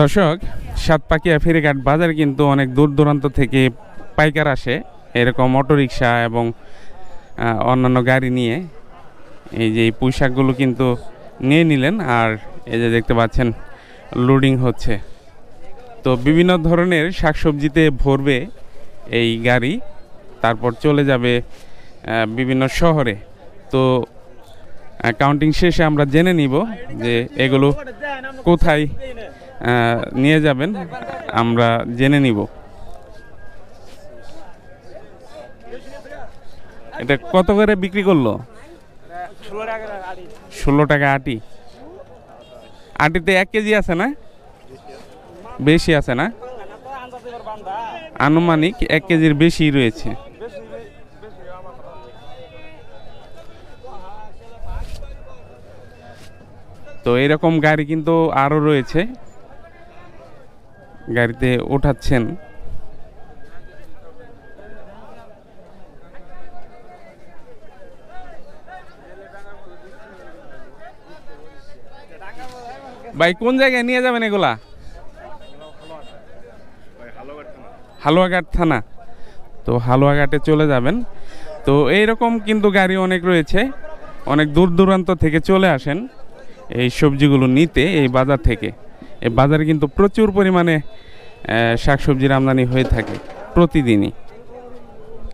দর্শক, সাতপাকিয়া ফেরিঘাট বাজার কিন্তু অনেক দূর দূরান্ত থেকে পাইকার আসে। এরকম অটোরিকশা এবং অন্যান্য গাড়ি নিয়ে এই যে এই পোশাকগুলো কিন্তু নিয়ে নিলেন আর এই যে দেখতে পাচ্ছেন লোডিং হচ্ছে। তো বিভিন্ন ধরনের শাকসবজিতে ভরবে এই গাড়ি, তারপর চলে যাবে বিভিন্ন শহরে। তো কাউন্টিং শেষে আমরা জেনে নিব যে এগুলো কোথায় নিয়ে যাবেন। আমরা জেনে নিব। এটা কত করে বিক্রি করল? ষোলো টাকা আটি। আটিতে এক কেজি আছে না? বেশি আছে না? আনুমানিক এক কেজির বেশি রয়েছে। তো এরকম গাড়ি কিন্তু আরও রয়েছে। গাড়িতে ওঠাচ্ছেন। ভাই, কোন জায়গায় নিয়ে যাবেন এগুলা? হালুয়াঘাট থানা। তো হালুয়াঘাটে চলে যাবেন। তো এইরকম কিন্তু গাড়ি অনেক রয়েছে। অনেক দূর দূরান্ত থেকে চলে আসেন এই সবজিগুলো নিতে এই বাজার থেকে। বাজারে কিন্তু প্রচুর পরিমাণে শাকসবজির আমদানি হয়ে থাকে প্রতিদিনই।